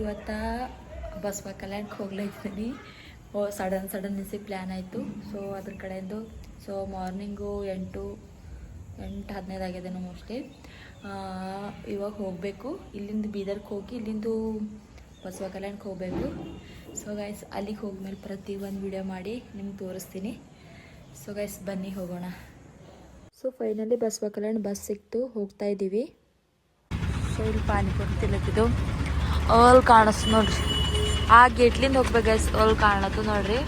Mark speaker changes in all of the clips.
Speaker 1: ಇವತ್ತ ಬಸವ ಕಲ್ಯಾಣಕ್ಕೆ ಹೋಗ್ಲೈತೀನಿ ಓ ಸಡನ್ ಸಡನ್ ನಿಸಿ ಪ್ಲ್ಯಾನ್ ಆಯಿತು. ಸೊ ಅದ್ರ ಕಡೆಯಿಂದ ಸೊ ಮಾರ್ನಿಂಗು ಎಂಟು ಎಂಟು ಹದಿನೈದು ಆಗ್ಯದೇನೋ ಮೋಸ್ಟ್ಲಿ ಇವಾಗ ಹೋಗಬೇಕು. ಇಲ್ಲಿಂದ ಬೀದರ್ಗೆ ಹೋಗಿ ಇಲ್ಲಿಂದ ಬಸವ ಕಲ್ಯಾಣಕ್ಕೆ ಹೋಗಬೇಕು. ಸೊ ಗೈಸ್ ಅಲ್ಲಿಗೆ ಹೋಗ್ಮೇಲೆ ಪ್ರತಿ ಒಂದು ವಿಡಿಯೋ ಮಾಡಿ ನಿಮ್ಗೆ ತೋರಿಸ್ತೀನಿ. ಸೊ ಗೈಸ್ ಬನ್ನಿ ಹೋಗೋಣ. So finally Basava Kalyana bus ಸಿಕ್ತು. ಹೋಗ್ತಾ ಇದ್ದೀವಿ ಸೊ ಇಲ್ಲಿ ಪಾನಿಪುರಿ ತಿಲ್ಲತ್ತಿದ್ದು ಅಲ್ಲಿ ಕಾಣಿಸ್ ನೋಡ್ರಿ. ಆ ಗೇಟ್ಲಿಂದ ಹೋಗ್ಬೇಕು ಗೈಸ್ ಅಲ್ ಕಾಣತ್ತು ನೋಡ್ರಿ.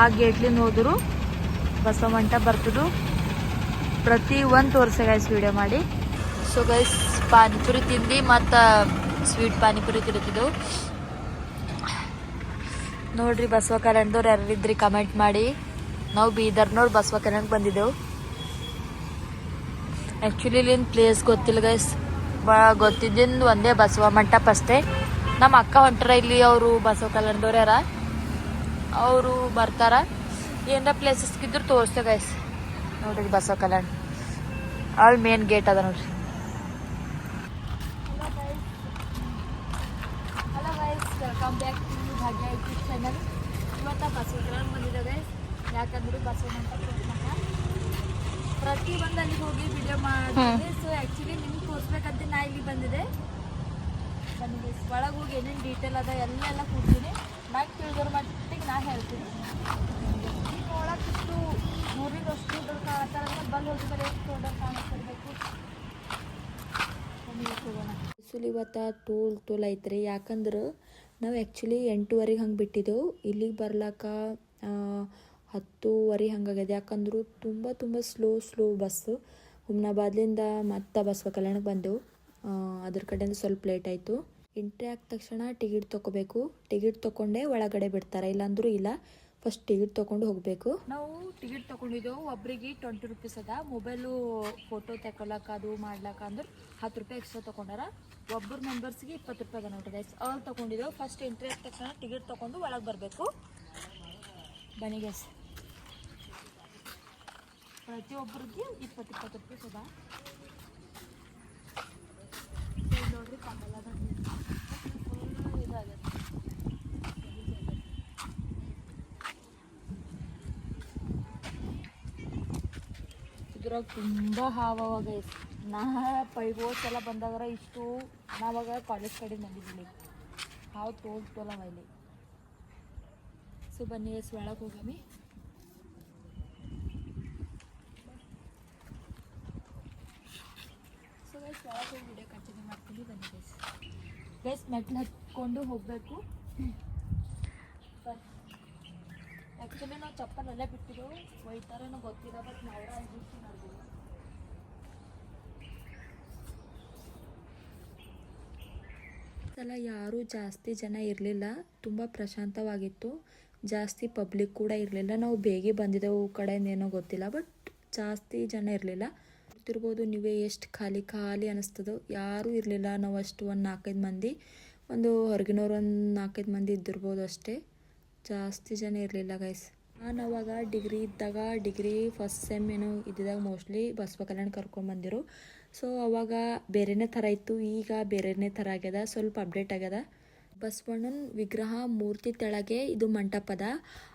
Speaker 1: ಆ ಗೇಟ್ಲಿಂದ ಹೋದ್ರು ಬಸವಂಟ ಬರ್ತದು. ಪ್ರತಿ ಒಂದು ತೋರ್ಸ ಗೈಸ್ ವಿಡಿಯೋ ಮಾಡಿ. ಸೊ ಗೈಸ್ ಪಾನಿಪುರಿ ತಿಂದು ಮತ್ತು ಸ್ವೀಟ್ ಪಾನಿಪುರಿ ತಿರುತ್ತಿದ್ದೆವು ನೋಡ್ರಿ ಬಸವ ಕಲ್ಯಾಣದವ್ರು ಯಾರಿದ್ರಿ ಕಮೆಂಟ್ ಮಾಡಿ. ನಾವು ಬೀದರ್ನವ್ರು ಬಸವ ಕಲ್ಯಾಣಕ್ಕೆ ಬಂದಿದ್ದೆವು. ಆ್ಯಕ್ಚುಲಿ ಇಲ್ಲಿನ ಪ್ಲೇಸ್ ಗೊತ್ತಿಲ್ಲ ಗೈಸ್ ಗೊತ್ತಿದ್ದಿಂದ ಒಂದೇ ಬಸವ ಮಂಟಪ ಅಷ್ಟೇ. ನಮ್ಮ ಅಕ್ಕ ಹೊಂಟ್ರ ಇಲ್ಲಿ ಅವರು ಬಸವ ಕಲ್ಯಾಣದವ್ರು ಯಾರ? ಅವರು ಬರ್ತಾರ. ಏನಾರ ಪ್ಲೇಸಸ್ಗಿದ್ರು ತೋರಿಸ್ತೇವೆ ಗೈಸ್ ನೋಡ್ರಿ ಬಸವ ಕಲ್ಯಾಣ. ಅಲ್ಲಿ ಮೇನ್ ಗೇಟ್ ಅದ ನೋಡ್ರಿ. ಬ್ಯಾಕ್ ಭಾಗ್ಯ ಯೂಟ್ಯೂಬ್ ಚಾನಲ್ ಇವತ್ತ ಬಸವ ಕಲ್ಯಾಣ ಬಂದಿದೆ ಯಾಕಂದ್ರೆ ಬಸವ ಮಂಟಪ ಪ್ರತಿ ಒಂದು ಅಲ್ಲಿಗೆ ಹೋಗಿ ವಿಡಿಯೋ ಮಾಡಿದೆ. ಸೊ ಆ್ಯಕ್ಚುಲಿ ನಿಮ್ಗೆ ತೋರಿಸ್ಬೇಕಂತ ನಾ ಇಲ್ಲಿ ಬಂದಿದೆ ನನಗೆ ಒಳಗೆ ಹೋಗಿ ಏನೇನು ಡೀಟೇಲ್ ಅದ ಎಲ್ಲ ಕೊಡ್ತೀನಿ. ಬ್ಯಾಗ್ ತಿಳಿದ್ರ ಮಟ್ಟಿಗೆ ನಾ ಹೇಳ್ತೀನಿ. ಈಗ ಒಳಗೆ ಇಷ್ಟು ಮೂರಿಂದ ಅಷ್ಟು ದೊಡ್ಡ ಕಾಣತ್ತಾರ ಬಲ್ಲಿ ಹೋಗಿ ಬರೀ ಎಷ್ಟು ದೊಡ್ಡ ಕಾಣಿಸ್ತಿರ್ಬೇಕು. ಬಿಸಿಲು ಇವತ್ತ ತೋಲ್ ತೋಲ್ ಐತ್ರಿ. ಯಾಕಂದ್ರೆ ನಾವು ಆ್ಯಕ್ಚುಲಿ ಎಂಟೂವರೆಗೆ ಹಂಗೆ ಬಿಟ್ಟಿದ್ದೆವು. ಇಲ್ಲಿಗೆ ಬರ್ಲಾಕ ಹತ್ತೂವರೆ ಹಂಗಾಗ್ಯದ ಯಾಕಂದ್ರೆ ತುಂಬ ತುಂಬ ಸ್ಲೋ ಸ್ಲೋ ಬಸ್ಸು ಹುಮ್ನಾಬಾದ್ಲಿಂದ ಮತ್ತೆ ಬಸ್ ಕಲ್ಯಾಣಕ್ಕೆ ಬಂದೆವು. ಅದ್ರ ಕಡೆಯಿಂದ ಸ್ವಲ್ಪ ಲೇಟ್ ಆಯಿತು. ಎಂಟ್ರಿ ಆದ ತಕ್ಷಣ ಟಿಕೆಟ್ ತೊಗೋಬೇಕು ಟಿಕೆಟ್ ತೊಗೊಂಡೇ ಒಳಗಡೆ ಬಿಡ್ತಾರೆ. ಇಲ್ಲಾಂದ್ರೂ ಇಲ್ಲ. ಫಸ್ಟ್ ಟಿಕೆಟ್ ತೊಗೊಂಡು ಹೋಗಬೇಕು. ನಾವು ಟಿಕೆಟ್ ತೊಗೊಂಡಿದ್ದೆವು. ಒಬ್ರಿಗೆ ಟ್ವೆಂಟಿ ರುಪೀಸ್ ಅದ. ಮೊಬೈಲು ಫೋಟೋ ತಗೊಳಕ ಅದು ಮಾಡ್ಲಕ್ಕ ಅಂದ್ರೆ ಹತ್ತು ರೂಪಾಯಿ ಎಕ್ಸ್ಟ್ರಾ ತೊಗೊಂಡಾರ ಒಬ್ಬರು ಮೆಂಬರ್ಸ್ಗೆ ಇಪ್ಪತ್ತು ರೂಪಾಯಿ ಅದ ನೋಡ್ರಿ ಅಲ್ಲಿ ತೊಗೊಂಡಿದ್ದೆವು ಫಸ್ಟ್ ಎಂಟ್ರಿ ಆದ ತಕ್ಷಣ ಟಿಕೆಟ್ ತೊಗೊಂಡು ಒಳಗೆ ಬರಬೇಕು. ಬನ್ನಿ ಪ್ರತಿಯೊಬ್ಬರಿಗೆ ಇಪ್ಪತ್ತು ಇಪ್ಪತ್ತು ರೂಪಾಯಿ ಸದ ನೋಡ್ರಿ ಕಮಲದ. ಇದ್ರಾಗ ತುಂಬ ಹಾವವ ಗೈಸ್ ನಾ ಪೈಗೋಸ್ ಎಲ್ಲ ಬಂದಾಗರ ಇಷ್ಟು ನಾವಾಗ ಕಾಲೇಜ್ ಕಡೆ ಬಂದಿದ್ದೀನಿ ಹಾವು ತೋಲ್ ತೋಲವ ಇಲ್ಲಿ. ಸೊ ಬನ್ನಿ, ಎಸ್ ಒಳಗೆ ಹೋಗಮಿ. ಗೈಸ್ ವಿಡಿಯೋ ಕಂಟಿನ್ಯೂ ಮಾಡ್ತೀನಿ, ಬನ್ನಿ ಗೈಸ್ ಗೈಸ್ ಮೆಟ್ಲು ಹತ್ಕೊಂಡು ಹೋಗಬೇಕು. ಆ್ಯಕ್ಚುಲಿ ನಾವು ಚಪ್ಪಲ್ ಅಲ್ಲೇ ಬಿಟ್ಟಿದ್ದು ಒಯ್ತಾರೇನೋ ಗೊತ್ತಿಲ್ಲ ಬಟ್ ನಾವು ಅಡ್ಜಸ್ಟ್ ಮಾಡ್ಬೋದು ಸಲ ಯಾರೂ ಜಾಸ್ತಿ ಜನ ಇರಲಿಲ್ಲ. ತುಂಬ ಪ್ರಶಾಂತವಾಗಿತ್ತು. ಜಾಸ್ತಿ ಪಬ್ಲಿಕ್ ಕೂಡ ಇರಲಿಲ್ಲ. ನಾವು ಬೇಗ ಬಂದಿದ್ದೆವು ಕಡೆಯಿಂದ ಏನೋ ಗೊತ್ತಿಲ್ಲ ಬಟ್ ಜಾಸ್ತಿ ಜನ ಇರಲಿಲ್ಲ. ಗೊತ್ತಿರ್ಬೋದು ನೀವೇ ಎಷ್ಟು ಖಾಲಿ ಖಾಲಿ ಅನ್ನಿಸ್ತದೋ ಯಾರೂ ಇರಲಿಲ್ಲ. ನಾವು ಅಷ್ಟು ಒಂದು ನಾಲ್ಕೈದು ಮಂದಿ, ಒಂದು ಹೊರಗಿನವ್ರು ಒಂದು ನಾಲ್ಕೈದು ಮಂದಿ ಇದ್ದಿರ್ಬೋದು ಅಷ್ಟೇ. ಜಾಸ್ತಿ ಜನ ಇರಲಿಲ್ಲ ಗೈಸ್ ನಾನು ಅವಾಗ ಡಿಗ್ರಿ ಇದ್ದಾಗ, ಡಿಗ್ರಿ ಫಸ್ಟ್ ಸೆಮ್ ಏನು ಇದ್ದಿದ್ದಾಗ ಮೋಸ್ಟ್ಲಿ ಬಸವ ಕಲ್ಯಾಣ ಕರ್ಕೊಂಬಂದಿರು ಸೊ ಅವಾಗ ಬೇರೆನೇ ಥರ ಇತ್ತು. ಈಗ ಬೇರೆನೇ ಥರ ಆಗ್ಯದ. ಸ್ವಲ್ಪ ಅಪ್ಡೇಟ್ ಆಗ್ಯದ. ಬಸವಣ್ಣನ ವಿಗ್ರಹ ಮೂರ್ತಿ ತೆಳಗೆ ಇದು ಮಂಟಪದ.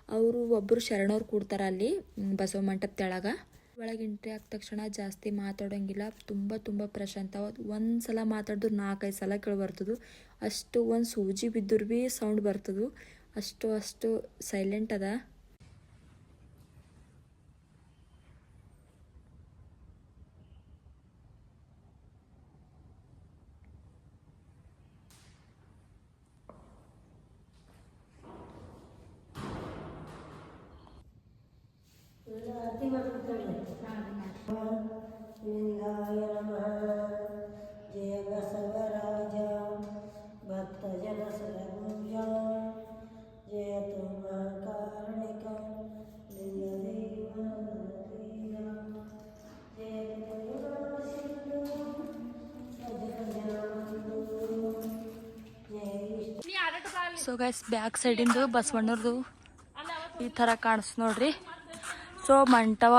Speaker 1: ಅವರು ಒಬ್ಬರು ಶರಣವ್ರು ಕೂಡ್ತಾರೆ ಅಲ್ಲಿ ಬಸವ ಮಂಟಪ ತೆಳಗ. ಒಳಗೆ ಎಂಟ್ರಿ ಆದ ತಕ್ಷಣ ಜಾಸ್ತಿ ಮಾತಾಡೋಂಗಿಲ್ಲ. ತುಂಬ ತುಂಬ ಪ್ರಶಾಂತ. ಒಂದು ಸಲ ಮಾತಾಡಿದ್ರು ನಾಲ್ಕೈದು ಸಲ ಕೇಳಿ ಅಷ್ಟು ಒಂದು ಸೂಜಿ ಬಿದ್ದರೂ ಭೀ ಸೌಂಡ್ ಬರ್ತದು. ಅಷ್ಟು ಅಷ್ಟು ಸೈಲೆಂಟ್ ಅದ.
Speaker 2: ಜಯ ಬಸವರಾಜ ಸರಭುಜ ಜಯ ತುಮ ಕಾರಣಿಕ
Speaker 1: ಸೊ ಗೈಸ್ ಬ್ಯಾಕ್ ಸೈಡಿಂದು ಬಸವಣ್ಣವ್ರದ್ದು ಈ ಥರ ಕಾಣಿಸ್ ನೋಡ್ರಿ. ಸೊ ಮಂಟಪ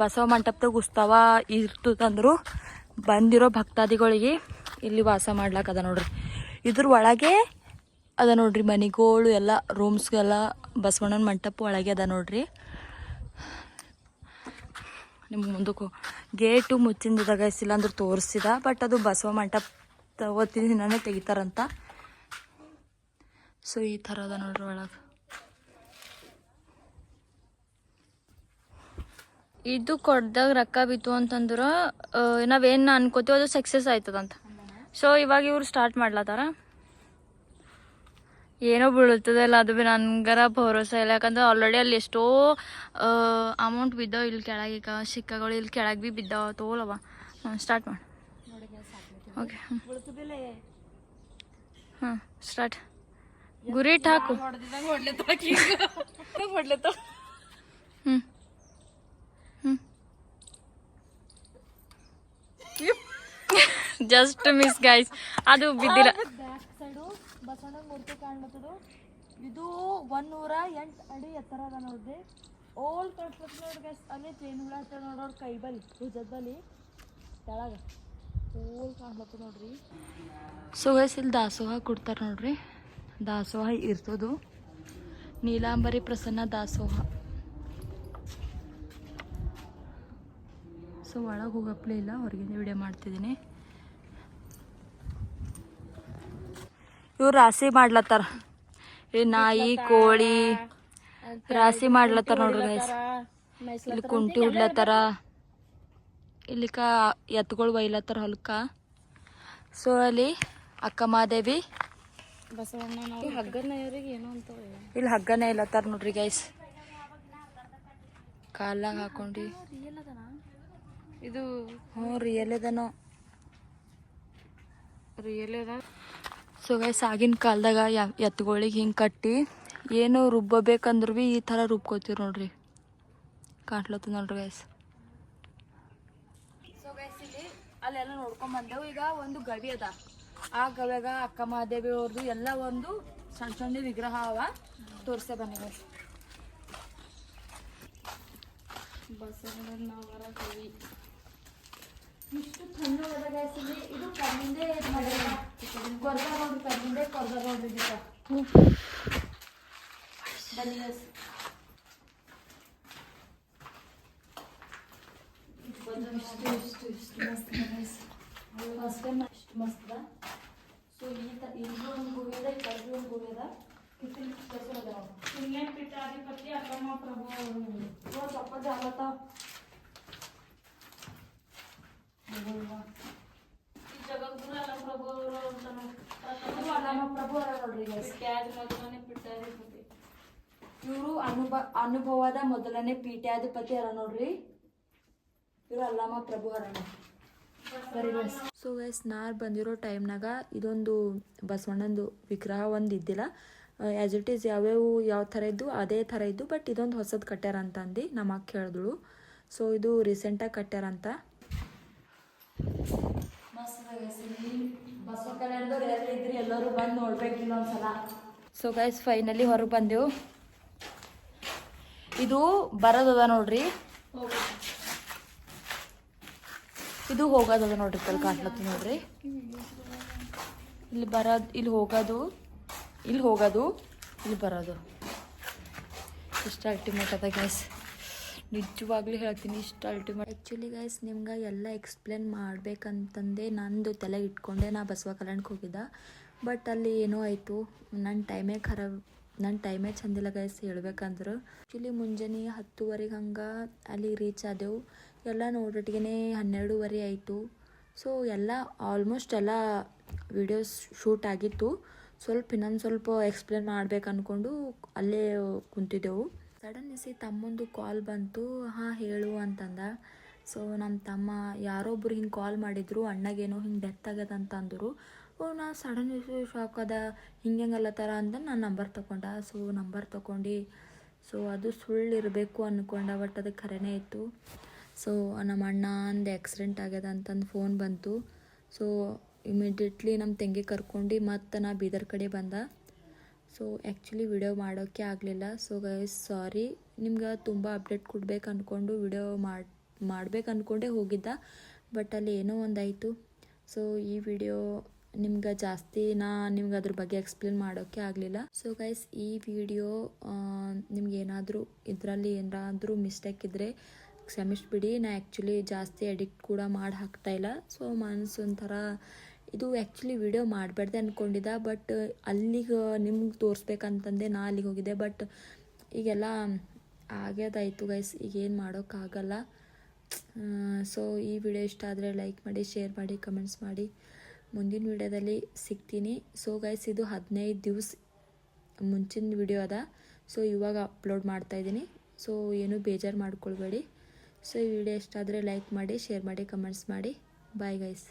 Speaker 1: ಬಸವ ಮಂಟಪದಾಗ ಉತ್ಸವ ಇರ್ತದಂದ್ರು ಬಂದಿರೋ ಭಕ್ತಾದಿಗಳಿಗೆ ಇಲ್ಲಿ ವಾಸ ಮಾಡ್ಲಾಕ ಅದ ನೋಡ್ರಿ. ಇದ್ರ ಒಳಗೆ ಅದ ನೋಡ್ರಿ ಮನೆಗಳು ಎಲ್ಲ, ರೂಮ್ಸ್ಗೆಲ್ಲ ಬಸವಣ್ಣನ ಮಂಟಪ ಒಳಗೆ ಅದ ನೋಡ್ರಿ. ನಿಮ್ಗೆ ಮುಂದಕ್ಕೆ ಗೇಟು ಮುಚ್ಚಿಂದ ಗೈಸ್ ಇಲ್ಲ ಅಂದ್ರೆ ತೋರಿಸಿದ, ಬಟ್ ಅದು ಬಸವ ಮಂಟಪ ತಗೋತೀನಿ ನಾನೇ ತೆಗಿತಾರಂತ. ಸೊ ಈ ಥರ ಅದ ನೋಡ್ರಿ ಒಳಗೆ. ಇದು ಕೊಡ್ದಾಗ ರೊಕ್ಕ ಬಿತ್ತು ಅಂತಂದ್ರೆ ನಾವೇನು ಅನ್ಕೋತೀವಿ ಅದು ಸಕ್ಸಸ್ ಆಯ್ತದಂತ. ಸೊ ಇವಾಗ ಇವ್ರು ಸ್ಟಾರ್ಟ್ ಮಾಡ್ಲತ್ತಾರ? ಏನೋ ಬೀಳುತ್ತದಲ್ಲ ಅದು ಬಿ ನನ್ಗರ ಭರೋಸ ಇಲ್ಲ. ಯಾಕಂದ್ರೆ ಆಲ್ರೆಡಿ ಅಲ್ಲಿ ಎಷ್ಟೋ ಅಮೌಂಟ್ ಬಿದ್ದಾವ. ಇಲ್ಲಿ ಕೆಳಗೆ ಈಗ ಸಿಕ್ಕಗಳು ಇಲ್ಲಿ ಕೆಳಗೆ ಬಿ ಬಿದ್ದಾವ. ತೋಲವ ಸ್ಟಾರ್ಟ್ ಮಾಡಿ. ಓಕೆ ಹಾಂ ಸ್ಟಾರ್ಟ್ ಗುರಿ ಇಟ್ಟು ಹಾಕು. ಹ್ಞೂ ಜಸ್ಟ್ ಮಿಸ್ ಗೈಸ್ ಅದು ಬಿದ್ದಿಲ್ಲ ಇದು ಒಂದೂರ ಎಂಟು ಅಡಿ ಎತ್ತರ ಅದ ನೋಡ್ರಿ. ಓಲ್ಡ್ ಕಾಣ್ಸ್ಲತ್ತ ನೋಡಿ ಗೈಸ್ ಅಲ್ಲಿ ಟ್ರೈನ್ ಹುಳ ಹತ್ತ ನೋಡೋರು ಕೈ ಬಲಿ ಭುಜದಲ್ಲಿ ಕೆಳಗ ಓಲ್ ಕಾಣ್ಲತ್ತ ನೋಡ್ರಿ. ಸೊ ಇಲ್ಲಿ ದಾಸೋಹ ಕೊಡ್ತಾರೆ ನೋಡ್ರಿ. ದಾಸೋಹ ಇರ್ತದು. ನೀಲಾಂಬರಿ ಪ್ರಸನ್ನ ದಾಸೋಹ. ಸೊ ಒಳಗೆ ಹೋಗಪ್ಲೇ ಇಲ್ಲ, ಹೊರಗಿಂದ ವಿಡಿಯೋ ಮಾಡ್ತಿದ್ದೀನಿ. ಇವ್ರು ರಾಶಿ ಮಾಡ್ಲತ್ತಾರ. ಈ ನಾಯಿ, ಕೋಳಿ, ರಾಶಿ ಮಾಡ್ಲತ್ತಾರ ನೋಡ್ರಿ ಗೈಸ್ ಇಲ್ಲಿ ಕುಂಟಿ ಉಡ್ಲತ್ತಾರ ಇಲ್ಲಿಕ ಎತ್ಗಳು ಒಯ್ಲತ್ತಾರ ಹೊಲಕ್ಕ ಸೊ ಅಲ್ಲಿ ಅಕ್ಕ ಮಾದೇವಿ. ಇಲ್ಲಿ ಹಗ್ಗನ ಇಲ್ಲತ್ತಾರ ನೋಡ್ರಿ ಗೈಸ್ ಕಾಲಾಗ ಹಾಕೊಂಡು. ಇದು ಹ್ಞೂ ರಿಯಲ್ ಇದನೋ. ರಿಯಲ್ ಅದ ಸೊ ಗೈಸ್ ಆಗಿನ ಕಾಲದಾಗ ಎತ್ತುಗಳಿಗೆ ಹಿಂಗೆ ಕಟ್ಟಿ ಏನು ರುಬ್ಬಬೇಕಂದ್ರೂ ಭೀ ಈ ಥರ ರುಬ್ಕೋತೀವಿ ನೋಡ್ರಿ. ಕಾಣ್ಲತ್ತದ ನೋಡ್ರಿ ಗೈಸ್ ಸೊ ಗೈಸ್ ಇಲ್ಲಿ ಅಲ್ಲೆಲ್ಲ ನೋಡ್ಕೊಂಬಂದೆವು ಈಗ ಒಂದು ಗವಿ ಅದ. ಆ ಗವ್ಯಾಗ ಅಕ್ಕ ಮಹಾದೇವಿ ಅವ್ರದ್ದು ಎಲ್ಲ ಒಂದು ಸಣ್ಣ ಸಣ್ಣ ವಿಗ್ರಹ ಅವ. ತೋರ್ಸೇ ಬನ್ನಿ ಗೈಸ್ ಬಸವಣ್ಣನವರ ಗವಿ. ಇಷ್ಟು ಥಂಡ ಅದ ಗೈಸ್ ಇಲ್ಲಿ. ಇದು ಕಣ್ಣಿಂದೆ ಕೊರ್ದ ನೋಡ್ರಿ ಕಣ್ಣಿಂದೆ ಕೊರ್ದ ನೋಡ್ರಿ ಇದಕ್ಕ ಬನ್ನಿ ಗೈಸ್ ಇಷ್ಟು ಇಷ್ಟು ಇಷ್ಟು ಮಸ್ತ್ ಅದ ಗೈಸ್ ಫಸ್ಟ್ ಟೈಮ್ ಇಷ್ಟು ಮಸ್ತ್ ಅದ. ಸೊ ಈ ತ ಇಲ್ಲಿ ಒಂದು ಗುಹೆ ಅದ ಈ ಕಡೆ ಒಂದು ಗುಹೆ ಅದ ಕಿತ್ತಲೆ ಹೆಸರು ಅದ. ನೋಡಿ
Speaker 2: ಪೀಠಾಧಿಪತಿ ಅಕ್ಕಮ್ಮ ಪ್ರಭು. ಅವರು
Speaker 1: ಇವಾಗ ಸ್ವಲ್ಪ ಜಾಗತ್ತ
Speaker 2: ಈ ಜಗದ್ಗುರು ಅಲ್ಲ ಪ್ರಭು ಅವರು ಅಂತಾನು
Speaker 1: ಇದು ಅಲ್ಲಮ್ಮ ಪ್ರಭು ಅದ ನೋಡ್ರಿ ಗೈಸ್
Speaker 2: ಖ್ಯಾತ ಮೊದಲನೇ ಪೀಠಾಧಿಪತಿ
Speaker 1: ಇವರು ಅನುಭವ ಅನುಭವದ ಮೊದಲನೇ ಪೀಠಾಧಿಪತಿ ಅರ ನೋಡ್ರಿ? ಇವರು ಅಲ್ಲಮ್ಮ ಪ್ರಭು ಅರಣ ಸೊ ಗೈಸ್ ನಾರ್ ಬಂದಿರೋ ಟೈಮ್ನಾಗ ಇದೊಂದು ಬಸವಣ್ಣಂದು ವಿಗ್ರಹ ಒಂದು ಇದ್ದಿಲ್ಲ. ಆ್ಯಸ್ ಇಟ್ ಈಸ್ ಯಾವ್ಯಾವ ಯಾವ ಥರ ಇದ್ದು ಅದೇ ಥರ ಇದ್ದು ಬಟ್ ಇದೊಂದು ಹೊಸದು ಕಟ್ಟ್ಯಾರ ಅಂತ ಅಂದು ನಮ್ಮ ಅಕ್ಕ ಹೇಳಿದಳು. ಸೊ ಇದು ರೀಸೆಂಟಾಗಿ ಕಟ್ಟ್ಯಾರಂತ ಸೊ ಗೈಸ್ ಫೈನಲಿ ಹೊರಗೆ ಬಂದೆವು. ಇದು ಬರೋದದ ನೋಡ್ರಿ. ಇದು ಹೋಗೋದದ ನೋಡ್ರಿ ಕಲ್ ಕಾಣ್ಲತ್ತ ನೋಡ್ರಿ. ಇಲ್ಲಿ ಬರೋದು, ಇಲ್ಲಿ ಹೋಗೋದು ಇಲ್ಲಿ ಹೋಗೋದು, ಇಲ್ಲಿ ಬರೋದು. ಇಷ್ಟ ಅಲ್ಟಿಮೇಟ್ ಅದ ಗೈಸ್ ನಿಜವಾಗ್ಲೂ ಹೇಳ್ತೀನಿ, ಇಷ್ಟು ಅಲ್ಟಿಮೇಟ್ ಆ್ಯಕ್ಚುಲಿ ಗೈಸ್ ನಿಮ್ಗೆ ಎಲ್ಲ ಎಕ್ಸ್ಪ್ಲೇನ್ ಮಾಡ್ಬೇಕಂತಂದೆ ನಂದು ತಲೆಗೆ ಇಟ್ಕೊಂಡೆ ನಾ ಬಸವ ಕಲ್ಯಾಣಕ್ಕೆ ಹೋಗಿದ್ದೆ. ಬಟ್ ಅಲ್ಲಿ ಏನೋ ಆಯಿತು ನನ್ನ ಟೈಮೇ ಖರಾಬ್ ನನ್ನ ಟೈಮೇ ಚಂದಿಲ್ಲ ಗೈಸ್ ಹೇಳ್ಬೇಕಂದ್ರೆ. ಆ್ಯಕ್ಚುಲಿ ಮುಂಜಾನೆ ಹತ್ತುವರೆಗೆ ಹಂಗೆ ಅಲ್ಲಿ ರೀಚ್ ಆದೆವು. ಎಲ್ಲ ನೋಡೋಟಿಗೆ ಹನ್ನೆರಡೂವರೆ ಆಯಿತು. ಸೊ ಎಲ್ಲ ಆಲ್ಮೋಸ್ಟ್ ಎಲ್ಲ ವಿಡಿಯೋಸ್ ಶೂಟ್ ಆಗಿತ್ತು. ಸ್ವಲ್ಪ ಇನ್ನೊಂದು ಸ್ವಲ್ಪ ಎಕ್ಸ್ಪ್ಲೇನ್ ಮಾಡ್ಬೇಕು ಅಂದ್ಕೊಂಡು ಅಲ್ಲೇ ಕುಂತಿದ್ದೆವು. ಸಡನ್ ಎಸಿ ತಮ್ಮಂದು ಕಾಲ್ ಬಂತು. ಹಾಂ, ಹೇಳು ಅಂತಂದ. ಸೊ ನಮ್ಮ ತಮ್ಮ ಯಾರೊಬ್ರು ಹಿಂಗೆ ಕಾಲ್ ಮಾಡಿದ್ರು, ಅಣ್ಣಗೇನೋ ಹಿಂಗೆ ಡೆತ್ ಆಗ್ಯದ ಅಂತ ಅಂದರು ಓ, ನಾ ಸಡನ್ ಶಾಕ್ ಅದ ಹಿಂಗೆ ಹೆಂಗಲ್ಲತ್ತಾರ ಅಂತ ನಾನು ನಂಬರ್ ತೊಗೊಂಡ ಸೊ ನಂಬರ್ ತೊಗೊಂಡು ಸೊ ಅದು ಸುಳ್ಳು ಇರಬೇಕು ಅಂದ್ಕೊಂಡ ಬಟ್ ಅದು ಖರೇನೇ ಇತ್ತು. ಸೊ ನಮ್ಮ ಅಣ್ಣ ಅಂದು ಆಕ್ಸಿಡೆಂಟ್ ಆಗ್ಯದ ಅಂತಂದು ಫೋನ್ ಬಂತು. ಸೊ ಇಮಿಡಿಯೇಟ್ಲಿ ನಮ್ಮ ತಂಗಿ ಕರ್ಕೊಂಡು ಮತ್ತೆ ನಾ ಬೀದರ್ ಕಡೆ ಬಂದ. ಸೊ ಆ್ಯಕ್ಚುಲಿ ವಿಡಿಯೋ ಮಾಡೋಕ್ಕೆ ಆಗಲಿಲ್ಲ. ಸೊ ಗೈಸ್ ಸಾರಿ ನಿಮ್ಗೆ ತುಂಬ ಅಪ್ಡೇಟ್ ಕೊಡ್ಬೇಕು ಅಂದ್ಕೊಂಡು ವಿಡಿಯೋ ಮಾಡಿ, ಮಾಡ್ಬೇಕು ಅಂದ್ಕೊಂಡೇ ಹೋಗಿದ್ದ. ಬಟ್ ಅಲ್ಲಿ ಏನೋ ಒಂದಾಯಿತು. ಸೊ ಈ ವಿಡಿಯೋ ನಿಮ್ಗೆ ಜಾಸ್ತಿ ನಾ ನಿಮ್ಗೆ ಅದ್ರ ಬಗ್ಗೆ ಎಕ್ಸ್ಪ್ಲೇನ್ ಮಾಡೋಕ್ಕೆ ಆಗಲಿಲ್ಲ. ಸೊ ಗೈಸ್ ಈ ವಿಡಿಯೋ ನಿಮ್ಗೆ ಏನಾದರೂ ಇದರಲ್ಲಿ ಏನಾದರೂ ಮಿಸ್ಟೇಕ್ ಇದ್ದರೆ ಕ್ಷಮಿಸ್ಬಿಡಿ. ನಾ ಆ್ಯಕ್ಚುಲಿ ಜಾಸ್ತಿ ಎಡಿಟ್ ಕೂಡ ಮಾಡಿ ಹಾಕ್ತಾಯಿಲ್ಲ ಸೊ ಮನಸ್ಸು ಒಂಥರ ಇದು ಆ್ಯಕ್ಚುಲಿ ವಿಡಿಯೋ ಮಾಡಬಾರ್ದೆ ಅಂದ್ಕೊಂಡಿದ್ದೆ ಬಟ್ ಅಲ್ಲಿಗೆ ನಿಮ್ಗೆ ತೋರಿಸ್ಬೇಕಂತಂದೆ ನಾ ಅಲ್ಲಿಗೆ ಹೋಗಿದ್ದೆ. ಬಟ್ ಈಗೆಲ್ಲ ಆಗ್ಯದಾಯಿತು ಗೈಸ್ ಈಗ ಏನು ಮಾಡೋಕ್ಕಾಗಲ್ಲ ಸೊ ಈ ವಿಡಿಯೋ ಇಷ್ಟ ಆದರೆ ಲೈಕ್ ಮಾಡಿ ಶೇರ್ ಮಾಡಿ ಕಮೆಂಟ್ಸ್ ಮಾಡಿ. ಮುಂದಿನ ವಿಡಿಯೋದಲ್ಲಿ ಸಿಗ್ತೀನಿ. ಸೊ ಗೈಸ್ ಇದು ಹದಿನೈದು ದಿವಸ ಮುಂಚಿನ ವಿಡಿಯೋ ಅದ. ಸೊ ಇವಾಗ ಅಪ್ಲೋಡ್ ಮಾಡ್ತಾಯಿದ್ದೀನಿ ಸೊ ಏನೂ ಬೇಜಾರು ಮಾಡ್ಕೊಳ್ಬೇಡಿ. ಸೊ ಈ ವಿಡಿಯೋ ಇಷ್ಟ ಆದರೆ ಲೈಕ್ ಮಾಡಿ ಶೇರ್ ಮಾಡಿ ಕಮೆಂಟ್ಸ್ ಮಾಡಿ. Bye guys